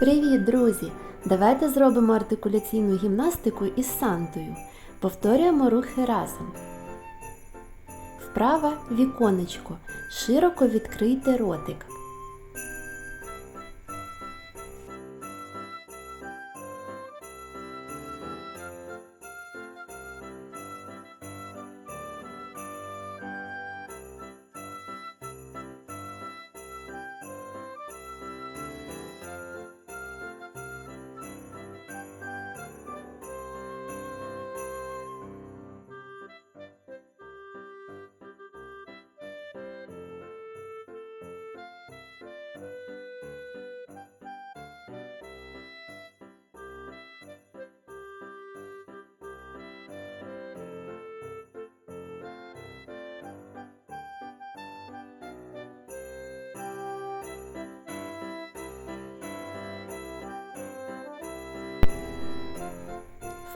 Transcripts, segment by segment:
Привіт, друзі! Давайте зробимо артикуляційну гімнастику із Сантою. Повторюємо рухи разом. Вправа віконечко. Широко відкрийте ротик.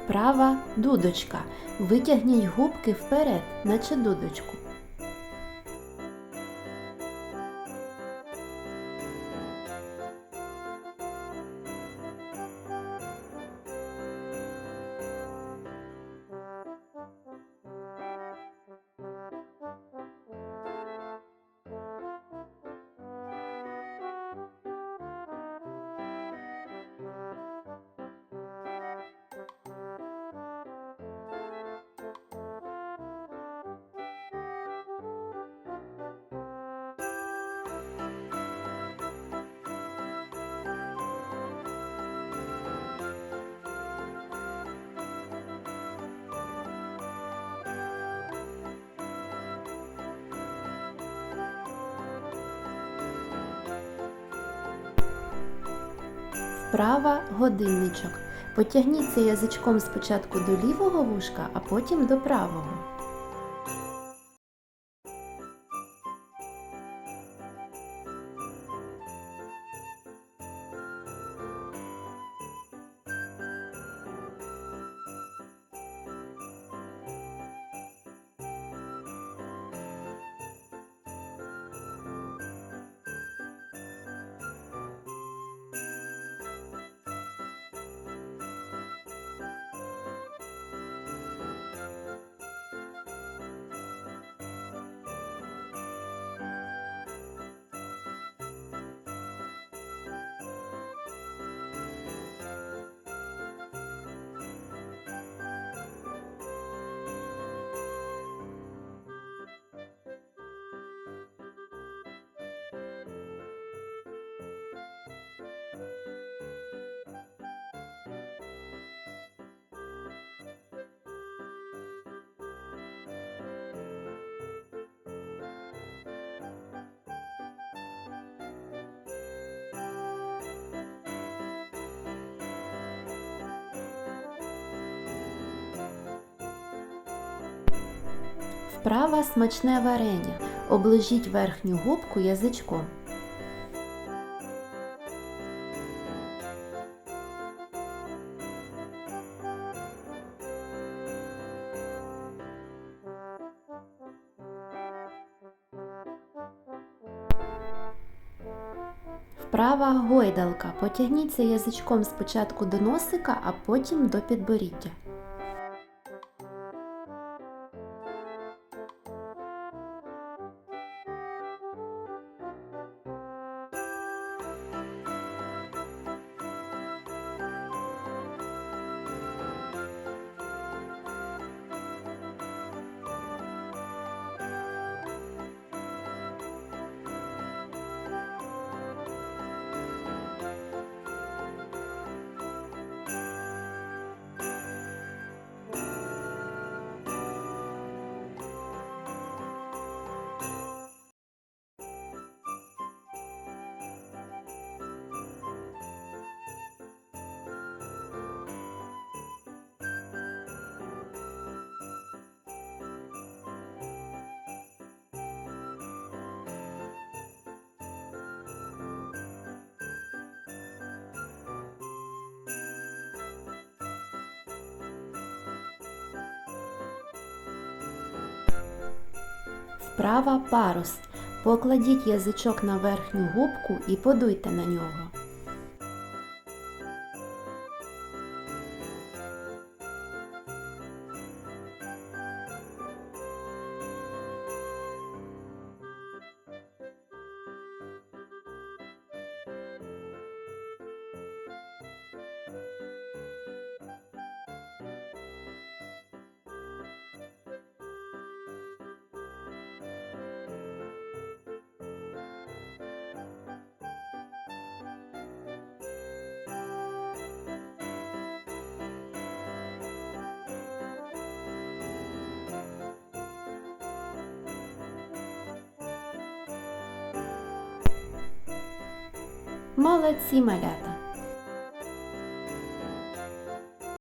Вправа дудочка. Витягніть губки вперед, наче дудочку. Вправа годинничок. Потягніться язичком спочатку до лівого вушка, а потім до правого. Вправа смачне варення. Оближіть верхню губку язичком. Вправа гойдалка. Потягніться язичком спочатку до носика, а потім до підборіддя. Вправа парус. Покладіть язичок на верхню губку і подуйте на нього. Молодці малята!